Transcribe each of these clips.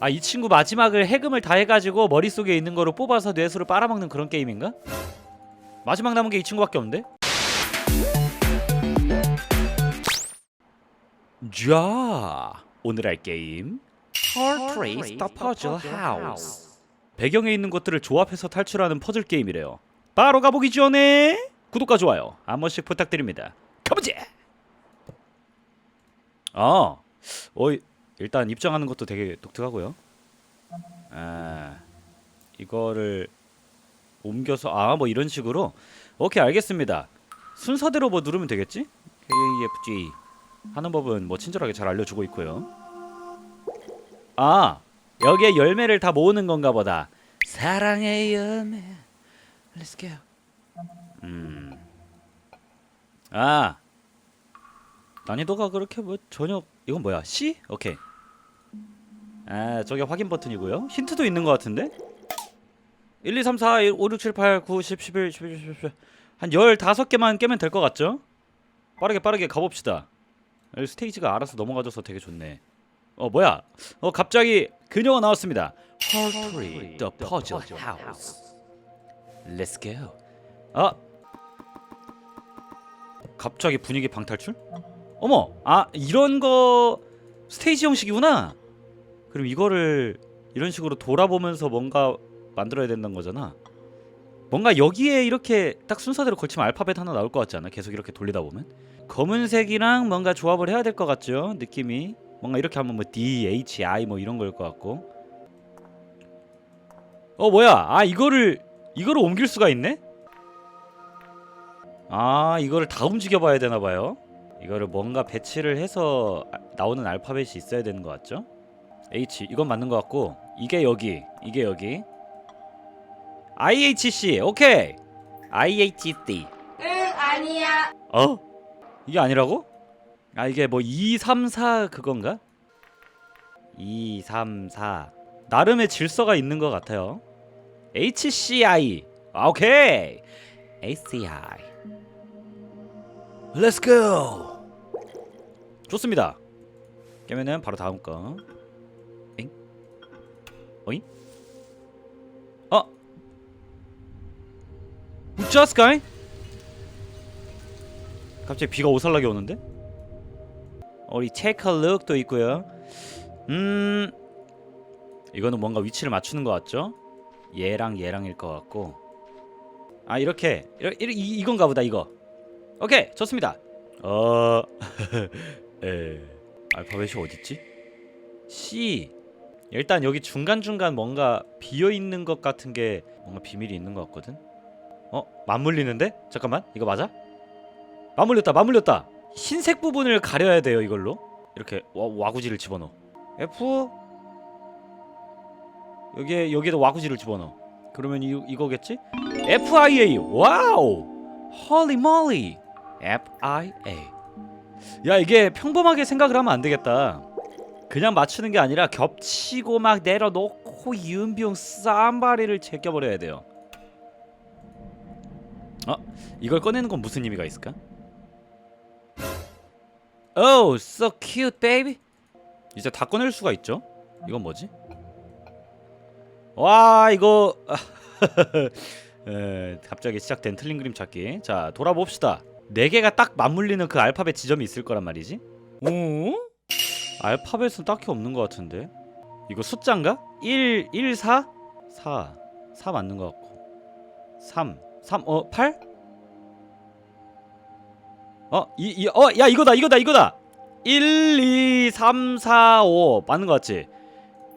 아 이 친구 마지막을 해금을 다 해가지고 머릿속에 있는 거로 뽑아서 뇌수를 빨아먹는 그런 게임인가? 마지막 남은 게 이 친구밖에 없는데? 자 오늘 할 게임. Portraits the Puzzle House. 배경에 있는 것들을 조합해서 탈출하는 퍼즐 게임이래요. 바로 가보기 전에 구독과 좋아요 한 번씩 부탁드립니다. 가보자! 아 어, 일단 입장하는 것도 되게 독특하고요. 아 이거를 옮겨서 아 뭐 이런 식으로? 오케이 알겠습니다. 순서대로 뭐 누르면 되겠지? KFG 하는 법은 뭐 친절하게 잘 알려주고 있고요. 아 여기에 열매를 다 모으는 건가 보다. 사랑의 열매. Let's go. 음 아. 난이도가 그렇게 뭐 전혀 이건 뭐야? C? 오케이 아 저게 확인 버튼이고요. 힌트도 있는 것 같은데? 1, 2, 3, 4, 5, 6, 7, 8, 9, 10, 11, 12, 13, 14. 한 15개만 깨면 될 것 같죠? 빠르게 빠르게 가봅시다. 여기 스테이지가 알아서 넘어가줘서 되게 좋네. 어 뭐야? 어 갑자기 그녀가 나왔습니다. Portrait the Puzzle House. Let's go. 아! 갑자기 분위기 방탈출? 어머! 아 이런 거 스테이지 형식이구나 그럼 이거를 이런 식으로 돌아보면서 뭔가 만들어야 된다는 거잖아 뭔가 여기에 이렇게 딱 순서대로 걸치면 알파벳 하나 나올 것 같지 않아? 계속 이렇게 돌리다 보면 검은색이랑 뭔가 조합을 해야 될 것 같죠? 느낌이 뭔가 이렇게 하면 뭐 D, H, I 뭐 이런 걸것 같고 어 뭐야 아 이거를 이거를 옮길 수가 있네? 아 이거를 다 움직여 봐야 되나 봐요 이거를 뭔가 배치를 해서 아- 나오는 알파벳이 있어야 되는 것 같죠? H 이건 맞는 것 같고 이게 여기 이게 여기. IHC 오케이. IHC 응 아니야. 어? 이게 아니라고? 아 이게 뭐 2, 3, 4 그건가? 2, 3, 4 나름의 질서가 있는 것 같아요. HCI 아, 오케이. HCI Let's go. 좋습니다. 깨면은 바로 다음 거. 엥? 어잉? 어? 우짜스카이? 갑자기 비가 오살나게 오는데? 우리 체크룩도 있고요. 음, 이거는 뭔가 위치를 맞추는 것 같죠? 얘랑 얘랑일 것 같고. 아 이렇게 이렇게 이, 이건가 보다 이거. 오케이 좋습니다. 어, 에 알파벳이 어딨지? C. 일단 여기 중간 중간 뭔가 비어 있는 것 같은 게 뭔가 비밀이 있는 것 같거든. 어? 맞물리는데? 잠깐만 이거 맞아? 맞물렸다 맞물렸다! 흰색 부분을 가려야 돼요 이걸로. 이렇게 와, 와구지를 집어넣어. F? 여기에 여기에도 와구지를 집어넣어. 그러면 이, 이거겠지? FIA 와우! 홀리 몰리 FIA 야 이게 평범하게 생각을 하면 안 되겠다 그냥 맞추는 게 아니라 겹치고 막 내려놓고 이은비용 쌈바리를 제껴버려야 돼요 어? 이걸 꺼내는 건 무슨 의미가 있을까? Oh, so cute, baby. 이제 다 꺼낼 수가 있죠? 이건 뭐지? 와, 이거 에, 갑자기 시작된 틀린 그림 찾기. 자, 돌아봅시다. 네 개가 딱 맞물리는 그 알파벳 지점이 있을 거란 말이지. 어? 알파벳은 딱히 없는 것 같은데. 이거 숫자인가? 1, 1, 4? 4. 4 맞는 것 같고. 3. 3, 어, 8? 어, 이, 이, 어, 야, 이거다, 이거다, 이거다. 1, 2, 3, 4, 5. 맞는 거 같지?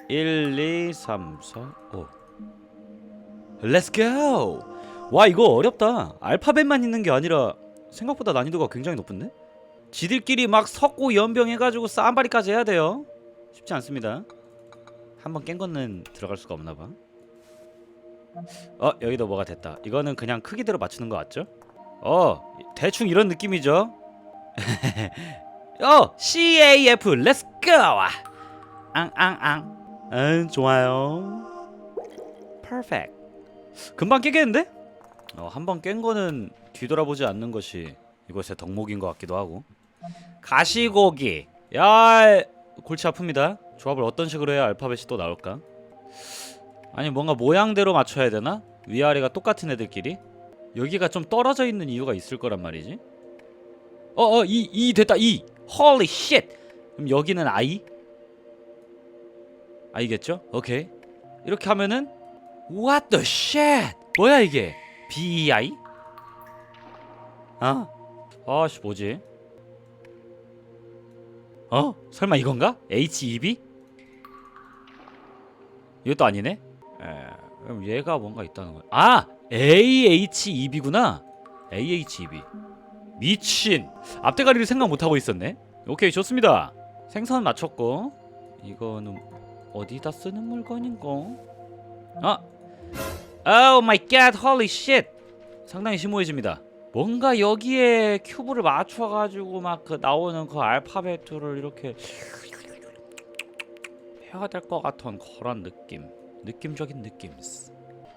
1, 2, 3, 4, 5. Let's go! 와, 이거 어렵다. 알파벳만 있는 게 아니라 생각보다 난이도가 굉장히 높은데? 지들끼리 막 섞고 연병해가지고 쌈바리까지 해야 돼요. 쉽지 않습니다. 한번 깬 거는 들어갈 수가 없나 봐. 어, 여기도 뭐가 됐다. 이거는 그냥 크기대로 맞추는 거 같죠? 어 대충 이런 느낌이죠. 어 CAF go. 앙앙앙. 응 좋아요. Perfect. 금방 깨겠는데? 어, 한 번 깬 거는 뒤돌아보지 않는 것이 이것의 덕목인 것 같기도 하고. 가시고기. 야 골치 아픕니다. 조합을 어떤 식으로 해야 알파벳이 또 나올까? 아니 뭔가 모양대로 맞춰야 되나? 위아래가 똑같은 애들끼리? 여기가 좀 떨어져 있는 이유가 있을 거란 말이지. 어어 이 이 됐다 이. Holy shit. 그럼 여기는 I? I겠죠? 오케이. 이렇게 하면은 What the shit? 뭐야 이게? B E I? 아? 아씨 뭐지? 어? 설마 이건가? H E B? 이것도 아니네? 에, 그럼 얘가 뭔가 있다는 거야. 아! A H E B구나. A H E B. 미친. 앞대가리를 생각 못 하고 있었네. 오케이 좋습니다. 생선 맞췄고 이거는 어디다 쓰는 물건인가? 아, 오 마이 갓, 홀리 쉣. 상당히 심오해집니다. 뭔가 여기에 큐브를 맞춰가지고 막 그 나오는 그 알파벳을 이렇게 해야 될 것 같은 그런 느낌, 느낌적인 느낌.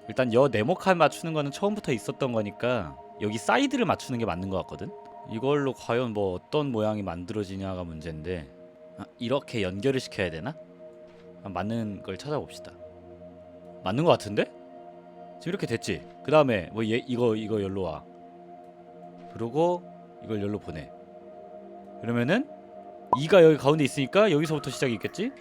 일단 여 네모칸 맞추는 거는 처음부터 있었던 거니까 여기 사이드를 맞추는 게 맞는 것 같거든. 이걸로 과연 뭐 어떤 모양이 만들어지냐가 문제인데 아, 이렇게 연결을 시켜야 되나? 아, 맞는 걸 찾아봅시다. 맞는 것 같은데? 지금 이렇게 됐지. 그 다음에 뭐 얘 이거 이거 열로 와. 그리고 이걸 열로 보내. 그러면은 2가 여기 가운데 있으니까 여기서부터 시작이 있겠지?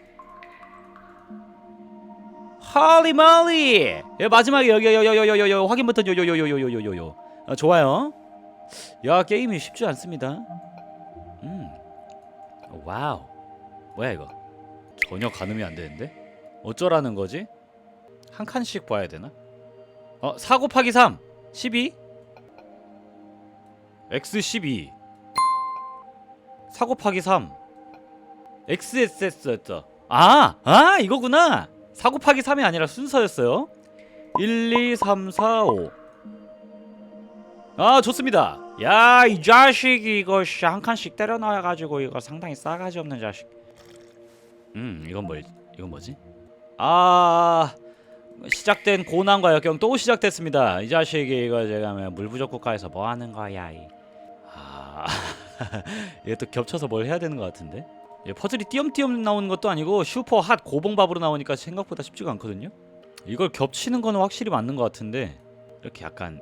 할리말리! 예, 마지막에 여기 여여여여여 확인 버튼 요요요요요요요 아, 좋아요. 야 게임이 쉽지 않습니다. 음. 와우. 뭐야 이거? 전혀 가늠이 안 되는데? 어쩌라는 거지? 한 칸씩 봐야 되나? 어4 곱하기 3 12 x 12 4 곱하기 3 xss였죠. 아! 아 이거구나. 4 곱하기 3이 아니라 순서였어요. 1 2 3 4 5아 좋습니다. 야 이 자식이 이거 씨, 한 칸씩 때려 넣어가지고 이거 상당히 싸가지 없는 자식. 음 이건 뭐 이건 뭐지? 아 시작된 고난과 역경 또 시작됐습니다. 이 자식이 이거 제가 뭐물 부족 국가에서 뭐 하는 거야 이. 아 이게 또 겹쳐서 뭘 해야 되는 것 같은데. 예, 퍼즐이 띄엄띄엄 나오는 것도 아니고 슈퍼 핫 고봉밥으로 나오니까 생각보다 쉽지가 않거든요. 이걸 겹치는 거는 확실히 맞는 것 같은데 이렇게 약간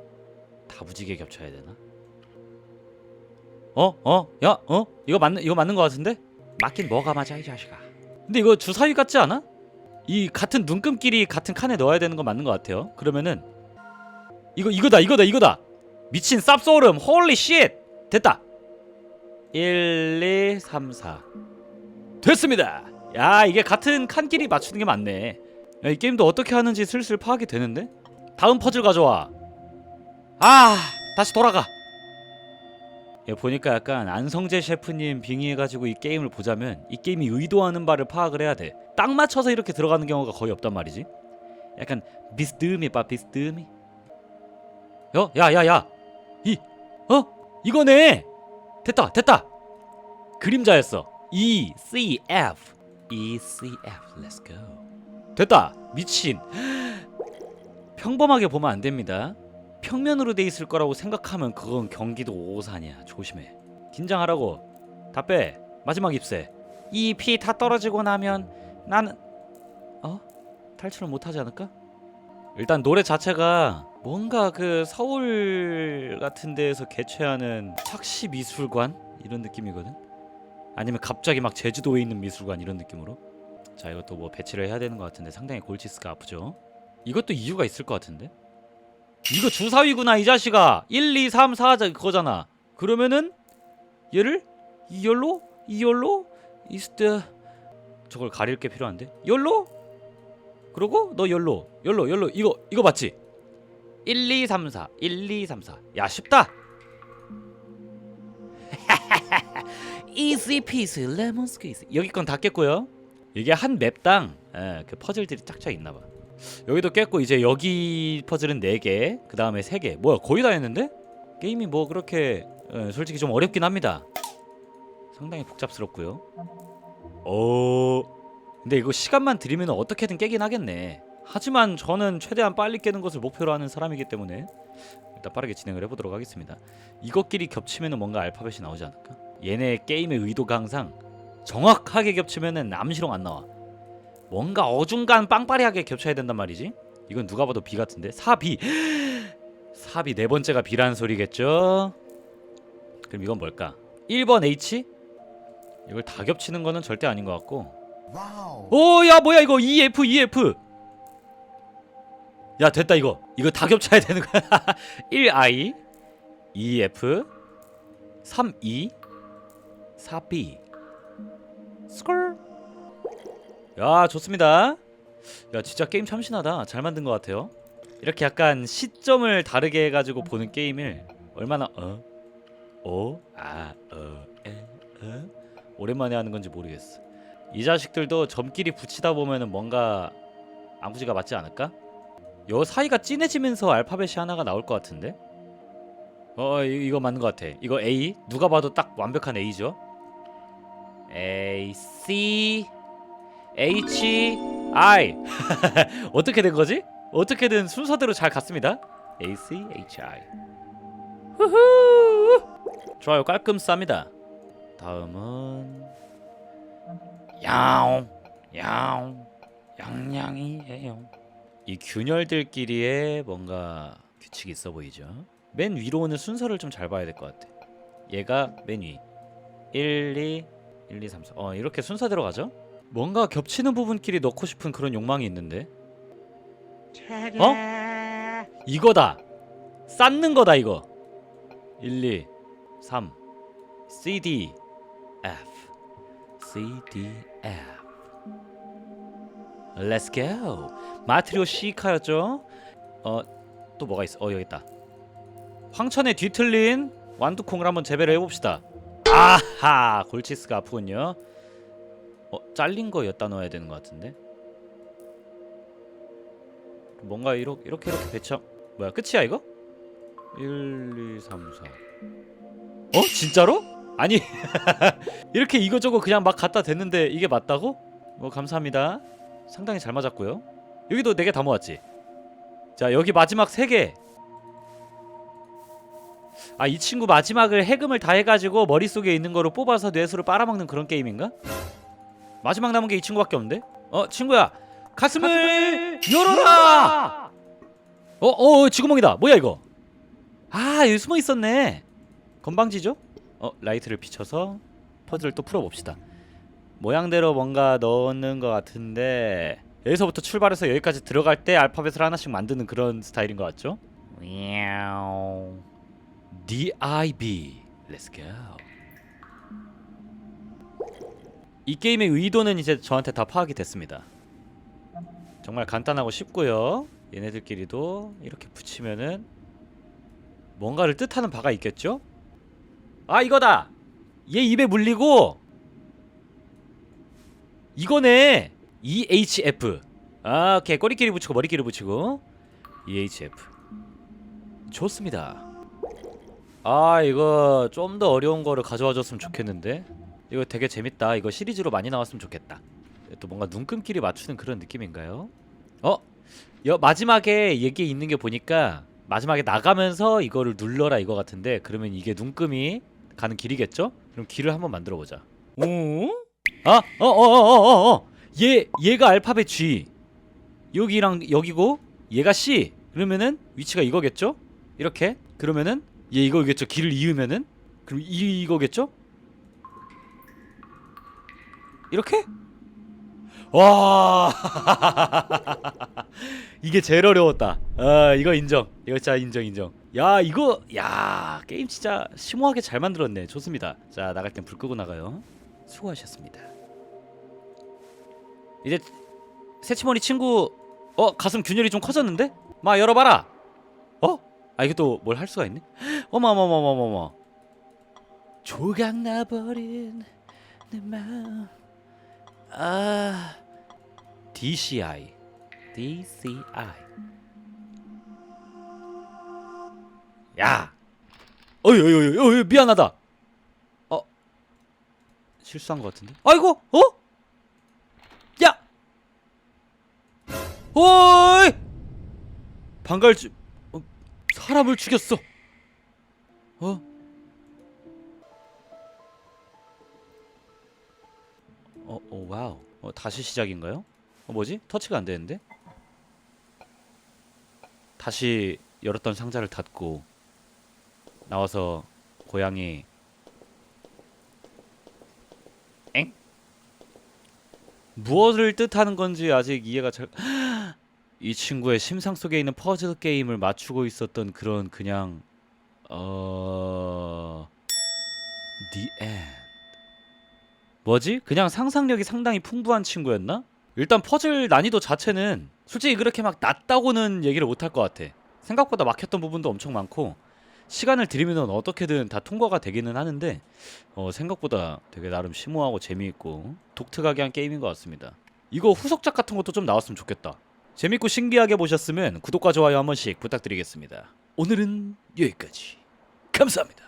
다부지게 겹쳐야 되나? 어? 어? 야? 어? 이거 맞는 이거 맞는 것 같은데? 맞긴 뭐가 맞아 이 자식아. 근데 이거 주사위 같지 않아? 이 같은 눈금끼리 같은 칸에 넣어야 되는 거 맞는 것 같아요. 그러면은 이거 이거다 이거다 이거다 미친 쌉소름 홀리 쉣 됐다 1 2 3 4 됐습니다. 야 이게 같은 칸끼리 맞추는 게 맞네. 야, 이 게임도 어떻게 하는지 슬슬 파악이 되는데 다음 퍼즐 가져와. 아 다시 돌아가. 예, 보니까 약간 안성재 셰프님 빙의해가지고 이 게임을 보자면 이 게임이 의도하는 바를 파악을 해야 돼. 딱 맞춰서 이렇게 들어가는 경우가 거의 없단 말이지. 약간 비스듬히 봐 비스듬히. 어, 야야야, 이, 어, 이거네. 됐다 됐다. 그림자였어. E C F E C F Let's go. 됐다. 미친. 평범하게 보면 안 됩니다. 평면으로 돼 있을 거라고 생각하면 그건 경기도 오산이야. 조심해. 긴장하라고. 다 빼. 마지막 입새. 이피 다 떨어지고 나면 나는 어? 탈출을 못 하지 않을까? 일단 노래 자체가 뭔가 그 서울 같은 데에서 개최하는 착시 미술관 이런 느낌이거든. 아니면 갑자기 막 제주도에 있는 미술관 이런 느낌으로. 자, 이것도 뭐 배치를 해야 되는 것 같은데 상당히 골치스가 아프죠. 이것도 이유가 있을 것 같은데. 이거 주사위구나 이 자식아. 1, 2, 3, 4 그거잖아. 그러면은 얘를 이열로 이열로 이스트 저걸 가릴 게 필요한데? 열로? 그리고 너 열로 열로 열로. 이거 이거 맞지? 1, 2, 3, 4 1, 2, 3, 4야 쉽다. 이지 피스 레몬 스퀴즈 여기 건 다 깼고요. 이게 한 맵당 예, 그 퍼즐들이 짝짝 있나봐 여기도 깼고 이제 여기 퍼즐은 4개 그 다음에 3개. 뭐야 거의 다 했는데? 게임이 뭐 그렇게 예, 솔직히 좀 어렵긴 합니다. 상당히 복잡스럽고요. 어... 근데 이거 시간만 들이면 어떻게든 깨긴 하겠네. 하지만 저는 최대한 빨리 깨는 것을 목표로 하는 사람이기 때문에 일단 빠르게 진행을 해보도록 하겠습니다. 이것끼리 겹치면 뭔가 알파벳이 나오지 않을까? 얘네 게임의 의도가 항상 정확하게 겹치면은 암시롱 안 나와 뭔가 어중간 빵빠리하게 겹쳐야 된단 말이지. 이건 누가 봐도 B 같은데. 4B. 4B 네 번째가 B라는 소리겠죠? 그럼 이건 뭘까? 1번 H? 이걸 다 겹치는 거는 절대 아닌 것 같고. 오, 야 뭐야 이거 EF EF. 야 됐다 이거. 이거 다 겹쳐야 되는 거야. 1I EF 3E 4B 스컬. 야 좋습니다. 야 진짜 게임 참신하다. 잘 만든 것 같아요. 이렇게 약간 시점을 다르게 해가지고 보는 게임을 얼마나 어, 어, 아, 어, 에, 어? 오랜만에 하는 건지 모르겠어. 이 자식들도 점끼리 붙이다 보면은 뭔가 아버지가 맞지 않을까? 요 사이가 진해지면서 알파벳이 하나가 나올 것 같은데? 어 이- 이거 맞는 것 같아. 이거 A 누가 봐도 딱 완벽한 A죠. A C H I 어떻게 된 거지? 어떻게든 순서대로 잘 갔습니다. A C H I 후후 좋아요 깔끔 쌉니다. 다음은 야옹 야옹 양양이에요. 이 균열들끼리의 뭔가 규칙이 있어 보이죠. 맨 위로 오는 순서를 좀 잘 봐야 될 것 같아. 얘가 맨 위. 1, 2, 1, 2, 3, 4. 어 이렇게 순서대로 가죠. 뭔가 겹치는 부분끼리 넣고 싶은 그런 욕망이 있는데. 어? 이거다. 쌓는 거다 이거. 1, 2, 3. C, D, F. C, D, F. Let's go. 마트리오 시카였죠? 어, 또 뭐가 있어? 어, 여기 있다. 황천에 뒤틀린 완두콩을 한번 재배를 해봅시다. 아하, 골치스가 아프군요. 어, 잘린 거 엿다 넣어야 되는 것 같은데. 뭔가 이렇게 이렇게 이렇게 배쳐. 뭐야, 끝이야 이거? 1, 2, 3, 4. 어, 진짜로? 아니, 이렇게 이거저거 그냥 막 갖다 댔는데 이게 맞다고? 뭐 감사합니다. 상당히 잘 맞았고요. 여기도 네개다 모았지. 자 여기 마지막 세 개. 아 이 친구 마지막을 해금을 다 해가지고 머릿속에 있는 거로 뽑아서 뇌수로 빨아먹는 그런 게임인가? 마지막 남은 게 이 친구밖에 없는데? 어 친구야 가슴을, 열어라! 어, 어 쥐구멍이다. 뭐야 이거? 아 여기 숨어 있었네. 건방지죠? 어 라이트를 비춰서 퍼즐을 또 풀어봅시다. 모양대로 뭔가 넣는 것 같은데 여기서부터 출발해서 여기까지 들어갈 때 알파벳을 하나씩 만드는 그런 스타일인 것 같죠? 미야옹. D-I-B Let's go 이 게임의 의도는 이제 저한테 다 파악이 됐습니다. 정말 간단하고 쉽고요. 얘네들끼리도 이렇게 붙이면은 뭔가를 뜻하는 바가 있겠죠? 아 이거다! 얘 입에 물리고 이거네! EHF 아 오케이. 꼬리끼리 붙이고 머리끼리 붙이고 EHF 좋습니다. 아 이거 좀 더 어려운 거를 가져와 줬으면 좋겠는데 이거 되게 재밌다 이거 시리즈로 많이 나왔으면 좋겠다 또 뭔가 눈금끼리 맞추는 그런 느낌인가요? 어? 여 마지막에 얘기 있는 게 보니까 마지막에 나가면서 이거를 눌러라 이거 같은데 그러면 이게 눈금이 가는 길이겠죠? 그럼 길을 한번 만들어 보자 오? 아, 어, 어, 어, 어, 어, 어. 얘, 얘가 알파벳 G. 여기랑 여기고, 얘가 C. 그러면은 위치가 이거겠죠? 이렇게. 그러면은 얘 이거겠죠? 길을 이으면은 그럼 이 이거겠죠? 이렇게? 와, 이게 제일 어려웠다. 아, 이거 인정. 이거 진짜 인정, 인정. 야, 이거, 야, 게임 진짜 심오하게 잘 만들었네. 좋습니다. 자, 나갈 땐 불 끄고 나가요. 수고하셨습니다. 이제 새치머리 친구 어 가슴 균열이 좀 커졌는데? 마 열어봐라. 어? 아 이게 또 뭘 할 수가 있네? 어머머머머머머. 조각 나버린 내 마음. 아 DCI DCI. 야. 어이 어이 어이 어이 미안하다. 어 실수한 것 같은데? 아이고 어? 야! 어이! 방갈 주 어, 사람을 죽였어. 어? 어, 어 와우. 어, 다시 시작인가요? 어, 뭐지? 터치가 안 되는데? 다시 열었던 상자를 닫고 나와서 고양이 엥? 무엇을 뜻하는 건지 아직 이해가 잘 이 친구의 심상 속에 있는 퍼즐 게임을 맞추고 있었던 그런 그냥 어 The End 뭐지? 그냥 상상력이 상당히 풍부한 친구였나? 일단 퍼즐 난이도 자체는 솔직히 그렇게 막 낮다고는 얘기를 못할 것 같아. 생각보다 막혔던 부분도 엄청 많고 시간을 들이면 어떻게든 다 통과가 되기는 하는데 어, 생각보다 되게 나름 심오하고 재미있고 독특하게 한 게임인 것 같습니다. 이거 후속작 같은 것도 좀 나왔으면 좋겠다. 재밌고 신기하게 보셨으면 구독과 좋아요 한 번씩 부탁드리겠습니다. 오늘은 여기까지. 감사합니다.